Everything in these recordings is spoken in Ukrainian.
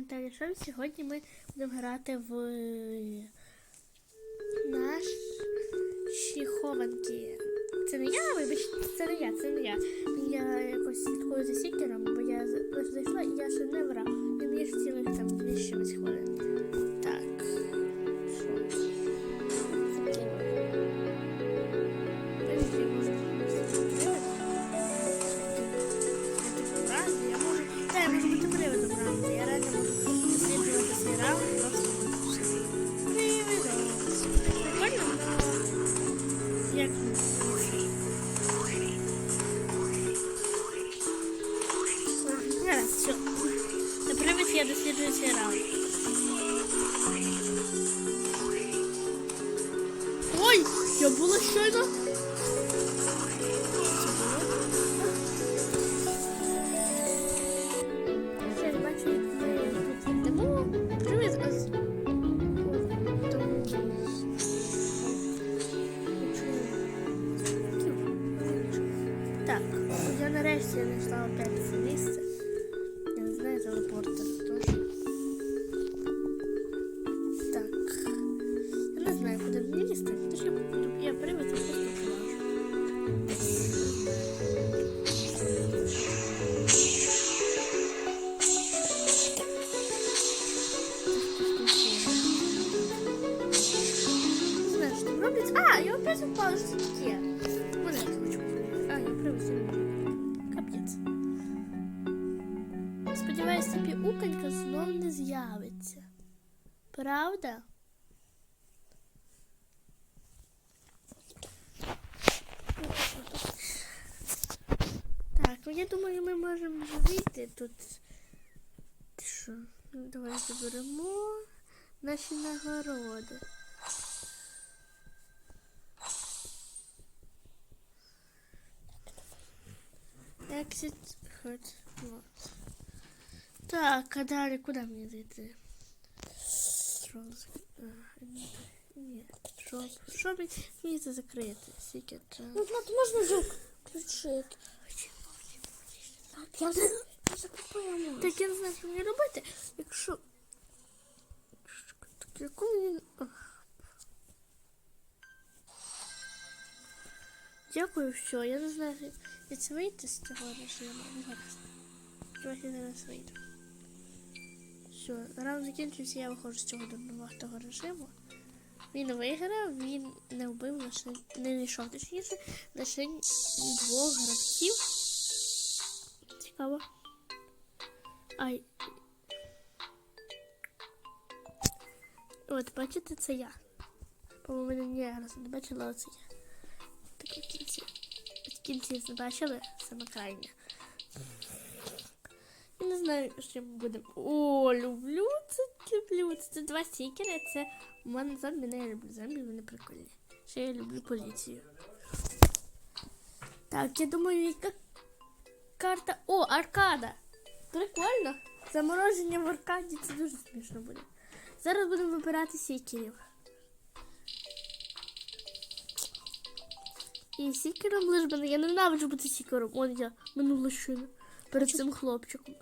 Наталя Шон. Сьогодні ми будемо грати в наші хованки. Це не я, вибачте, це не я, це не я. Я якось слідкую за сікером, бо я зайшла і я ще не врав. І мені ж цілих там дві хвилин. Я досліджую цей раунд. Ой, я була щойно. тут. Що? Ну, давай заберемо наші нагороди. Exit hot lot. Так, а далі куди мені зайти? Тролс. а, ні, Ні, шоп. Що мені, мені це закрити? Секрет. Ну, тут можна звук включити. Так, я вже я закупила. Так я не знаю, що мені робити. Якщо. Так, яку мені. Дякую, все. Я не знаю, як це вийти з цього режиму. Ну, Зараз. Вийду. Все, раунд закінчився, я виходжу з цього дурнуватого режиму. Він виграв, він не вбив лише не знайшов точніше, лише двох гравців. Цікаво. Ай. От, бачите, це я. По-моєму, ні раз не бачила, оце я. Так в кінці. В кінці забачили саме крайня. Я не знаю, що ми будемо. О, люблю це, люблю. Це, це два стікери, це у мене зомбі, не я люблю зомбі, вони прикольні. Ще я люблю поліцію. Так, я думаю, яка карта. О, аркада! Прикольно. Замороження в аркаді це дуже смішно буде. Зараз будемо вибирати сікерів. І сікером лиш би не- я ненавиджу бути сікером. Он я минула щойно перед цим хлопчиком.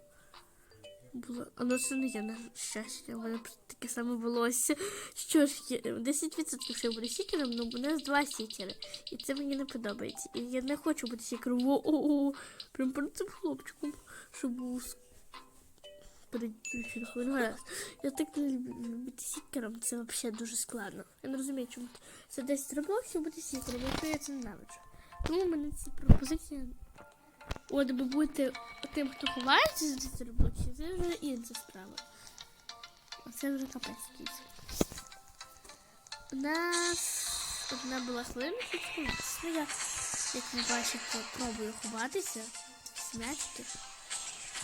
Було. А ну це не я на щастя, у мене таке саме волосся. Що ж, 10% що я буду сікером, ну у нас два сікери. І це мені не подобається. І я не хочу бути сікером. О-о-о, прям перед цим хлопчиком, щоб був. Ну, гаразд. Я так не люблю бути сікером, це взагалі дуже складно. Я не розумію, чому це 10 роблоксів бути сікером, якщо я це ненавиджу. Тому в мене ця пропозиція. От ви будете тим, хто ховається за 10 роблоксів, це вже інша справа. Оце вже капець якийсь. У нас одна була хвилина, щоб. Ну, я, як ви бачите, пробую ховатися в м'ячики.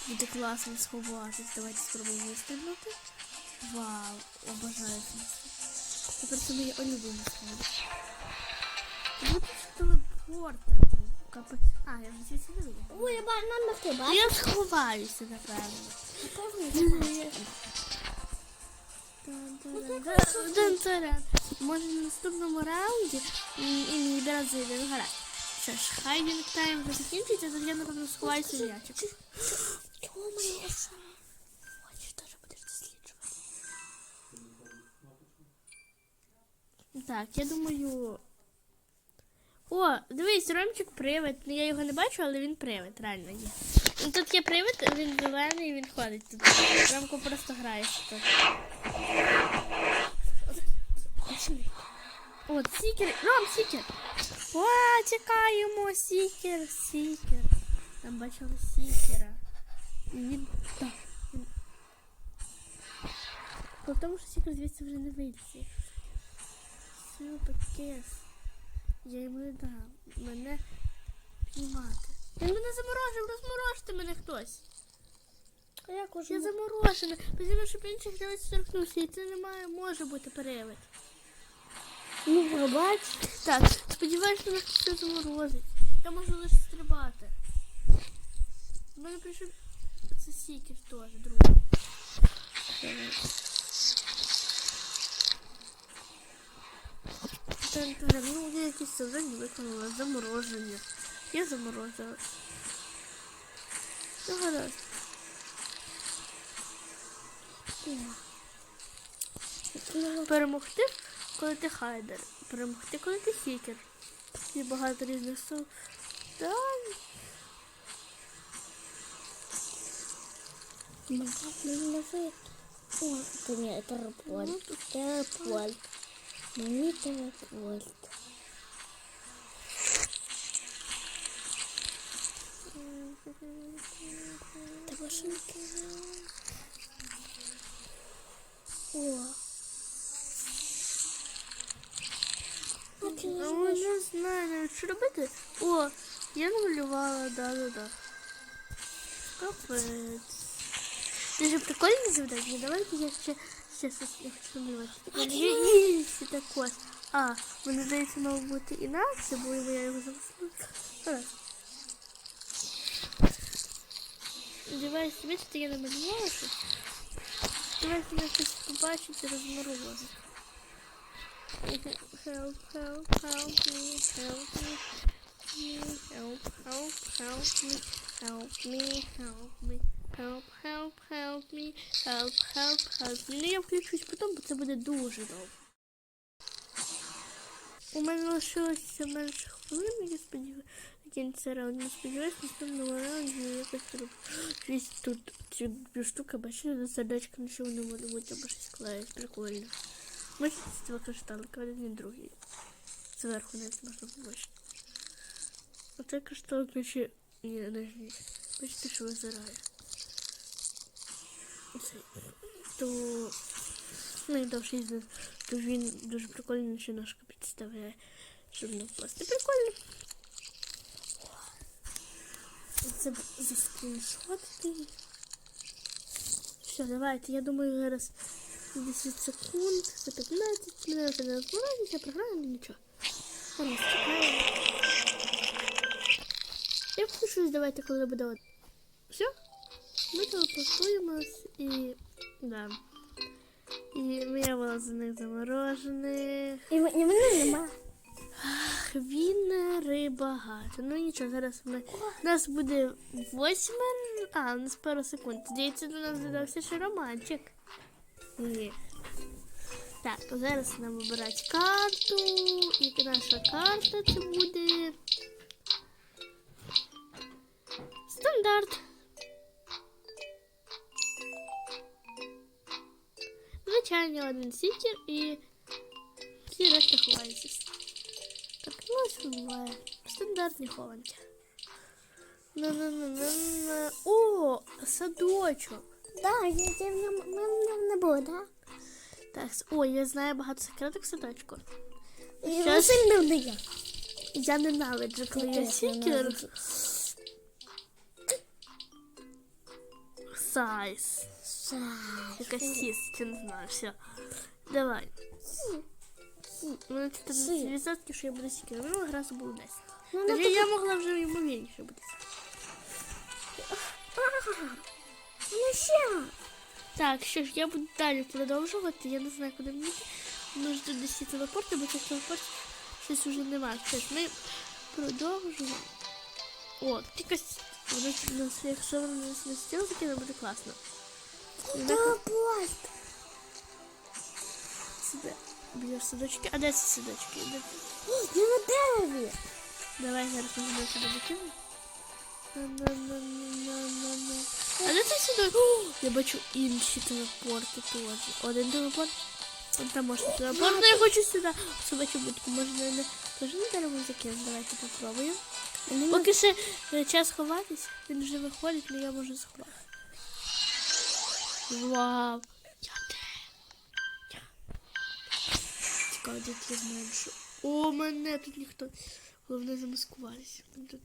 Буде класно сховатись. Давайте спробуємо вистрибнути. Вау, обожаю це. Тепер це моє улюблене сховання. Буде телепортер був. Капець. А, я вже звідси не вийду. Ой, я бачу, нам ти Ну. Я сховаюся, напевно. Може на наступному раунді і мій брат зайде в гаразд. Що ж, хай він тайм закінчиться, тоді я напевно сховаюся в м'ячик. О, Тише. Хочеш теж будеш досліджувати. Так, я думаю. О, дивись, Ромчик привид. Ну, Я його не бачу, але він привид, реально є. Ну, Тут є привид, він зелений, він ходить тут. Ромко просто грає тут. О, сікер. Ром, сікер! О, чекаємо, сікер, сікер. Там бачили сікера. Він так. Бо тому що сікер звідси вже не вийде. Супер кес. Я йому не дам. Мене піймати. Він мене заморожив, розморожте мене хтось. А як Я заморожена. Потрібно, щоб інших дивиться торкнувся. І це немає, може бути перевид. Ну, пробач. Так, сподіваюсь, мене хтось все заморозить. Я можу лише стрибати. У мене прийшов сікер теж, другий. Так, так, ну я якісь завдання виконала, замороження. Я заморозила. Ну, гаразд. Перемогти, коли ти хайдер. Перемогти, коли ти хікер. І багато різних сил. Так. Назад. О, это не, это Рапольд. Ну, тут Терапольд. Мені терапольд. Та машинки. О. А ти не Ну, знаєш? не знаю, навіть що робити. О, я намалювала, да-да-да. Капець. Ти ж прикольні завдання? Давайте я ще щас я хочу. Є інші також. А, мені здається, мав бути інакше, бо я його замислила. Раз. Сподіваюсь, бачите, я. Сподіваюсь, мене щось побачить і розморозить. Help, help, help, help me, help me, me, help, help, help me, help me, help me, help, help, help me, help, help, help me. Ну, я включусь потім, бо це буде дуже довго. У мене лишилося менше хвилин, я сподіваюся, кінця раунду. Сподіваюся, наступного раунду я якось роблю. Щось тут ці дві штуки, бачите, на що вони можуть бути, або щось клеїть, прикольно. Бачите, два кришталики, один і другий. Зверху навіть можна побачити. Оцей кришталик наче... Ні, нижній. Бачите, що визирає. Оцей. То... Найдовший з них. То він дуже прикольно наче ножка підставляє, щоб не впасти. Прикольно. Це б заскріншотити. Все, давайте. Я думаю, зараз 10 секунд, за 15 мене вже не розбирають, я програю, ну нічого. Зараз чекаємо. Я включусь, давайте, коли буде. от- Все? Ми телепортуємось і. Да. І моя була за них заморожених. І, м- і мене нема. Хвінери багато. Ну нічого, зараз ми. У нас буде восьмер. А, у нас пару секунд. Здається, до нас додався ще романчик. Ні. Так, зараз нам вибирати карту. І наша карта це буде. Стандарт. Звичайний один сітір і всі решта ховаються. Так, ну ось буває. Стандартні хованки. На-на-на-на-на. О, садочок. Да, я, я, в ньому- в не було, да? Так, ой, я знаю багато секреток в садочку. Щас- не вдає. Я ненавиджу, коли я сікер. Сайз. Якась сіс, не знаю, все. Давай. У мене 14% що я буду сікер. Ну, гра було 10. Ну, я могла вже ймовірніше бути. Ну ще. Так, що ж, я буду далі продовжувати. Я не знаю, куди мені. десь ці телепорти, бо цих телепортів щось вже немає. Щось ми продовжуємо. О, якась. Воно на воно нас на стіл закине, буде класно. Терапольд. Сюди. біля садочки. А де ці садочки? Де? О, Я на дереві. Давай зараз ми тебе сюди викинемо. А де цей садок? Я бачу інші телепорти теж. Один телепорт. Вон там можна телепорт, але я хочу сюди. Собачу будку можна не теж на дерево закинути. Давайте попробуємо. Поки ще е, час ховатись, він вже виходить, але я можу сховати. Вау! Я де? Цікаво, де я знаю, що. О, мене тут ніхто. Головне тут.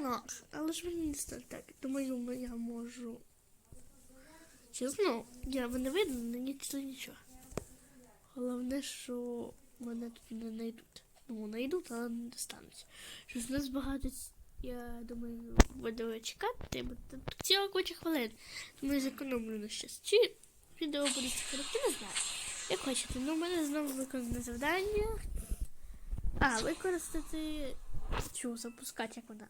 А, але ж мені не стане так. Думаю, я можу. Чесно, я мене видно, але нічого нічого. Головне, що мене тут не знайдуть. Ну, знайдуть, але не достануть. Щось у нас багато, я думаю, буду чекати, бо тут ціла куча хвилин. Тому я зекономлю на щас. Чи відео буде скоротити, не знаю. Як хочете, ну в мене знову виконане завдання. А, використати цю запускати, як вона.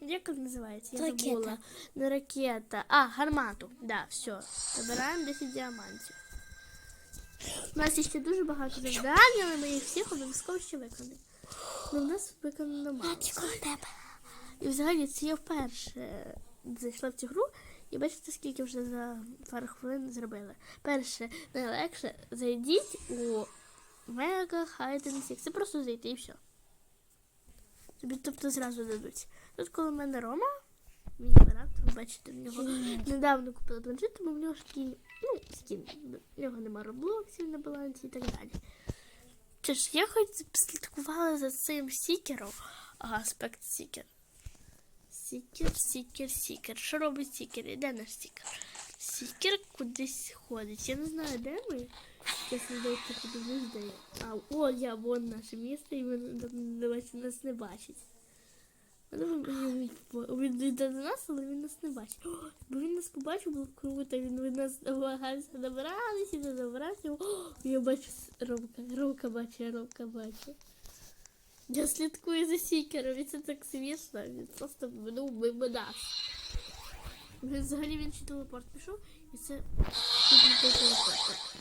Як вона називається? Я Ракета. забула. Не ракета. А, гармату. Да, все. Забираємо 10 діамантів. У нас ще дуже багато завдань, але ми їх всіх обов'язково ще виконаємо. Ну, в нас виконано мало. Матіко в тебе. І взагалі це я вперше зайшла в цю гру і бачите, скільки вже за пару хвилин зробили. Перше, найлегше зайдіть у Mega Hide and Seek. Це просто зайти і все. Тобі тобто зразу дадуть. Тут коли в мене Рома, мій брат, ви бачите, в нього недавно купили планшет, тому в нього ж такий, ну, скін. В нього нема роблоксів на балансі і так далі. Чи ж я хоч слідкувала за цим сікером, аспект сікер. Сікер, сікер, сікер. Що робить сікер? Де наш сікер? Сікер кудись ходить. Я не знаю, де ми. Якщо здається, куди здає. А, о, я, вон наше місто, і він давайте нас не бачить. Він йде до нас, але він нас не бачить. Бо він нас побачив, було круто, він від нас намагався добратися, не добратися. Я бачу Ромка, Ромка бачить, Ромка бачить. Я слідкую за сікером, і це так смішно. Він просто ну, мимо нас. Він взагалі він ще телепорт пішов, і це тут телепорт.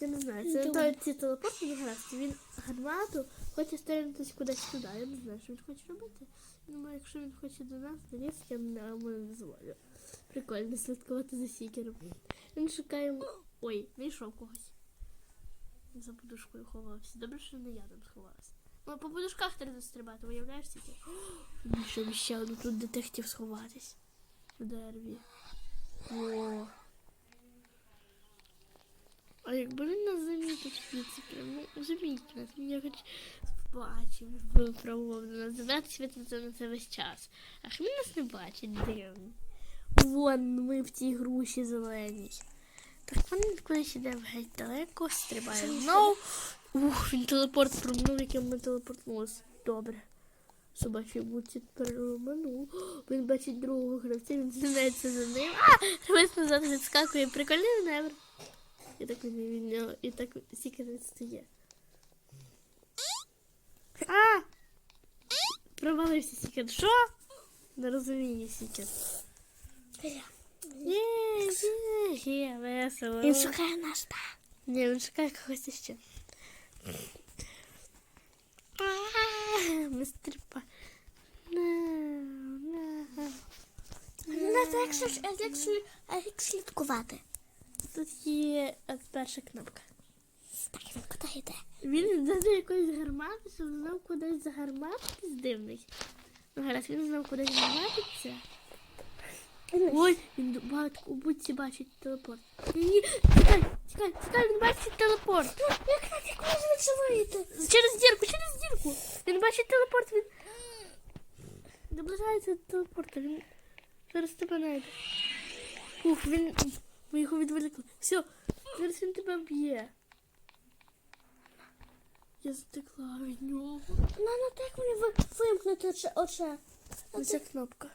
Я не знаю, це той ці телепорт не гаразд. Він гармату хоче стрельнутися кудись туди. Я не знаю, що він хоче робити. Думаю, якщо він хоче до нас, то ліс, я не дозволю. Прикольно слідкувати за сікером. Він шукає. Ой, знайшов когось. За подушкою ховався. Добре, що не я там сховалася. Ну, по подушках треба стрибати, виявляєш тільки. Він ще один тут детектив сховатись. В дереві. О. А якби він нас замітив звідси, прям, ну, заміть нас, я хоч бачив, пробував до нас забрати світло на це весь час. Ах, він нас не бачить, дивно. Вон ми в цій груші зеленій. Він кудись іде геть далеко, стрибає знову. Ух, він телепорт проминув, яким ми телепортнулися. Добре. Собачий бутик переманув. Він бачить другого гравця, він зганяється за ним. А! Гравець назад відскакує. Прикольний маневр. І так він від нього, і так сікер відстає. А! Провалився сікер. Що? Не розуміє сікер. Весело. Він шукає нас так. Ні, він шукає когось іще. А, Мистер Па. На, на. Ну, це як, слід- як, як, слід- а як слідкувати. Тут є е, перша кнопка. Так, він куди йде? Він йде до якоїсь гармати, щоб знав кудись загарматитись дивний. Ну, гаразд, він знав кудись гарматиться. Ой, він багато у бачить телепорт. Ні, ні, тікай, тікай, тікай, він бачить телепорт. Як так, як ви звідси вийти? Через дірку, через дірку. Він бачить телепорт, він наближається до телепорта. Він зараз тебе знайде. Ух, він. Ми його відволікли. Все, зараз він тебе б'є. Я затекла від нього. Ну, ну так мені ви- вимкнути оче. Оця кнопка.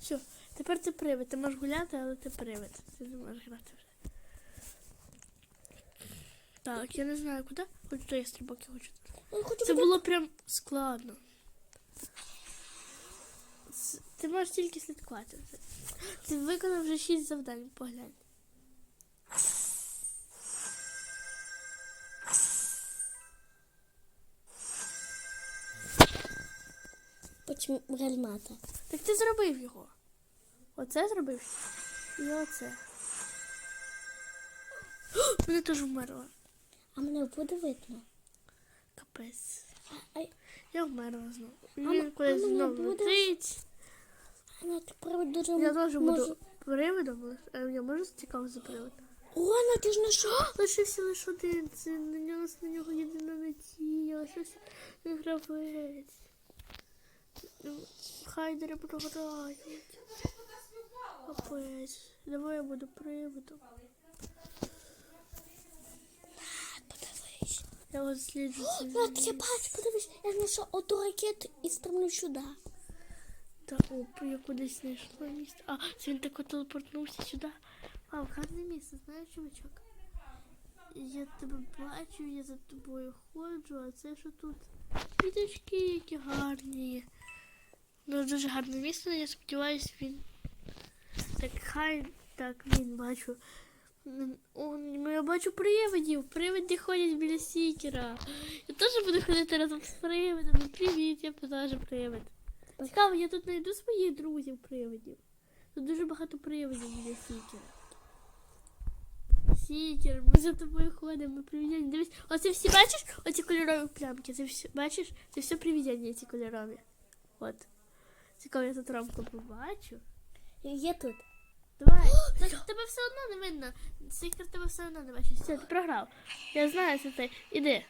Все, Тепер це привид. Ти можеш гуляти, але це привид. Ти не можеш грати вже. Так, я не знаю куди. Хочу то я стрибок, я хочу. Це було прям складно. Ти можеш тільки слідкувати. Ти виконав вже шість завдань, поглянь. Потім гальмата. Так ти зробив його. Оце зробив. І оце. Мене теж вмерла. А мене буде видно. Капець. Я вмерла знову. Він а знову летить. вона тепер дуже Я теж буду привидом, але е, я можу цікаво за привид. О, ну ти ж знайшов. Лишився лише один, це на нього на нього єдина надія, не гравець. Хайдери програють. Капець. Давай я буду. Подивись. Я вас сліджу. О, я бачу, подивись, я знайшов одну ракету і стрімлю сюди. Та оп, я кудись знайшла місце. А, це він тако телепортнувся сюди. Вау, гарне місце, знаєш, чувачок? Я тебе бачу, я за тобою ходжу, а це що тут? Квіточки, які гарні. Ну, дуже гарне місце, я сподіваюся, він. Так, хай так, він бачу. О, ну я бачу привидів. Привиди ходять біля сікера. Я теж буду ходити разом з привидами. Привіт, я теж привид. Цікаво, я тут знайду своїх друзів привидів. Тут дуже багато привидів біля сікера. Сікер, ми за тобою ходимо, ми привідяння. Дивись, оце всі бачиш? Оці кольорові плямки. Це все, бачиш? Це все привідяння, ці кольорові. От. Цікаво, я тут рамку побачу. Я тут. Давай. Так, тебе все одно не видно. Сікер тебе все одно не бачить. Все, ти програв. Я знаю, це ти. Іди.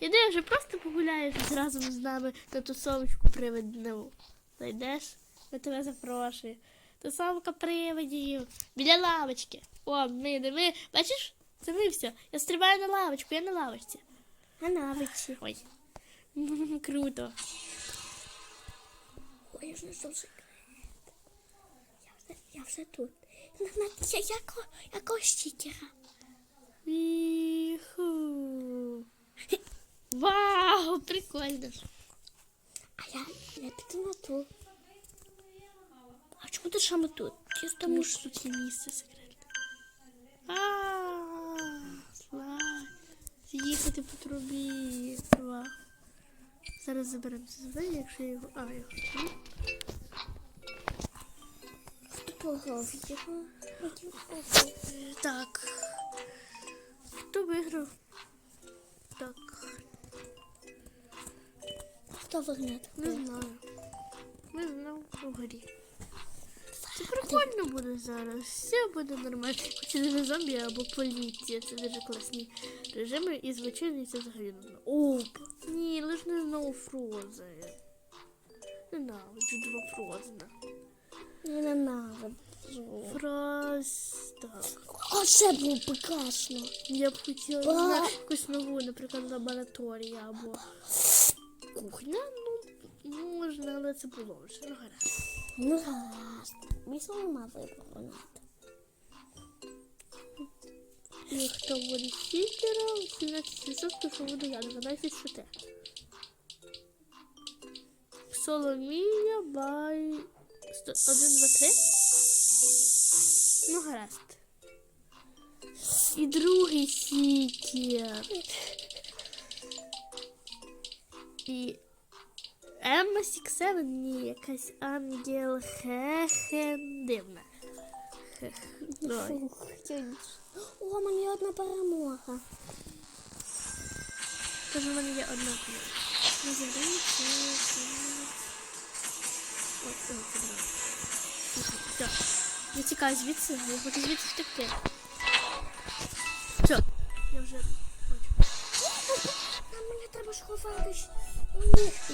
Іди вже просто погуляєш разом з нами на тусовочку привидневу. Зайдеш, я тебе запрошую. Тусовка привидів. Біля лавочки. О, ми, не ми. Бачиш? Це ми все. Я стрибаю на лавочку, я на лавочці. А навичі. Ой. Круто. Ой, я секрет. Я вже, тут. На, на, я, яко, якого стікера? Іху. Вау, прикольно. А я, я піду на ту. А чому ти саме тут? Я Тому що тут є місце секретне. А, слайд. З'їхати по трубі. Вау. Зараз заберемо це завдання, якщо я його. А, я його. Його. Так. Хто виграв? Так. Хто вигнав? Не знаю. Не знаю угорі. Це прикольно буде зараз. Все буде нормально. Хоча не зомбі або поліція. Це дуже класні режими і звичайний це взагалі не знаю. Оп! Ні, лиш не знову Фроzen. Ненавиджу два Фрозена. Не ненавиджу. Так. Оце було прекрасно. Я б хотіла Ба. не знаю, якусь нову, наприклад, лабораторія або кухня. Ну, можна, але це було вже. Ну, гаразд. Ну гаразд. Місто нема вибору надо. І хто буде стікером, 17% що буду я, 12 що. Соломія бай 1, 2, 3. Ну, гаразд. І другий сікер. І Емма Сіксевен, ні, якась ангел хехен дивна. О, є одна перемога. Тож у мене є одна. Не забудь, це... Ой, Я тікаю звідси, я хочу звідси втекти. Все. Я вже бачу. А мені треба ж.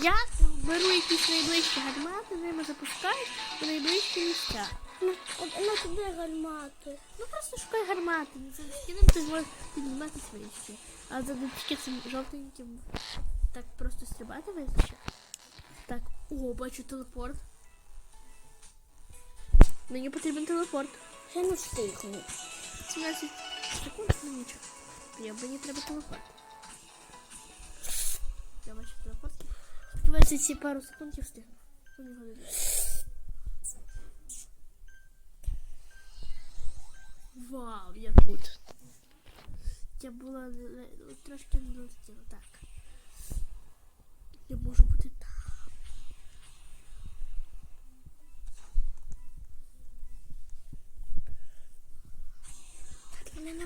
Я беру якісь найближчі гармати, ними запускаю у найближчі місця. Ну, от- ну туди гальмати. Ну просто шукай гармати. За стінами ти зможеш підніматися вище. А за тільки цим жовтеньким так просто стрибати вище. Так, о, бачу телепорт. Мені потрібен телепорт. Я не встигну. 17 секунд, ну нічого. Я мені треба телепорт. Я бачу телепорт. Сподіваюся, ці пару секунд я встигну. Ну, не годину. Вау, я тут. Я була ле- трошки не долетіла. Так. Я можу бути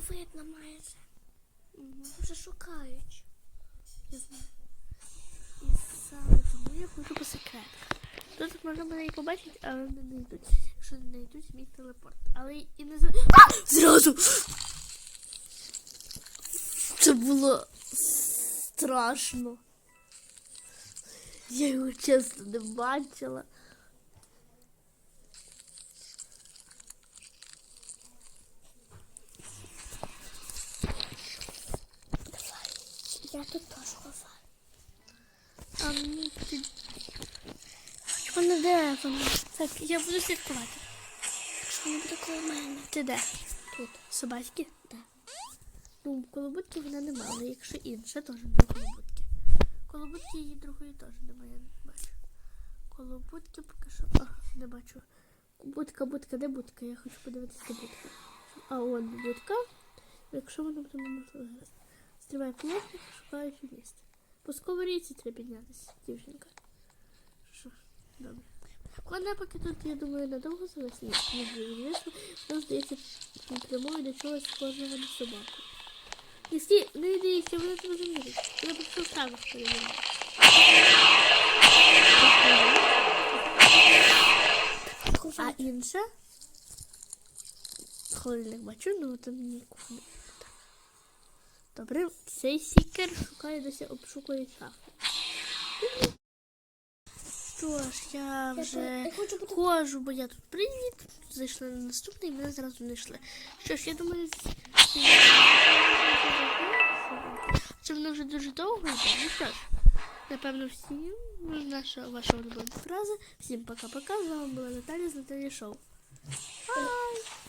видно майже. Вже шукають. Я знаю. І саме тому я ходжу по секретах. Тут можна мене і побачити, але не знайдуть. Якщо не знайдуть мій телепорт. Але і не за... А! Зразу! Це було страшно. Я його чесно не бачила. Я тут теж ховаю. А ну ти... Вона де вона? Так, я буду слідкувати. Якщо не буде коло мене. Ти де? Тут. Собачки? Да. Ну, колобутки вона немає, але якщо інша, теж не колобутки. Колобутки її другої теж немає, я не бачу. Колобутки поки що. А, не бачу. Будка, будка, де будка? Я хочу подивитися, де будка. А он будка. Якщо вона буде неможливо. Стрибай плотно, шукаючи місце. По сковорідці треба піднятися, дівчинка. Що? Добре. Вона поки тут, я думаю, надовго зависне. Не буде звісно. Нам здається, прямою до чогось схожого на собаку. І всі, не йди, ще вони тебе замірять. Я просто сразу перевіряю. А Ховаю. інша? Холодильник бачу, ну там ні кухні. Добре, цей сікер шукає досі обшукує шафи. Що ж, я вже ходжу, бо я тут привіт. Зайшли на наступний і мене зразу знайшли. Що ж, я думаю, це воно вже дуже довго йде. Ну що ж, напевно, всім наша ваша улюблена фраза. Всім пока-пока. З вами була Наталя з Наталі Шоу. Бай!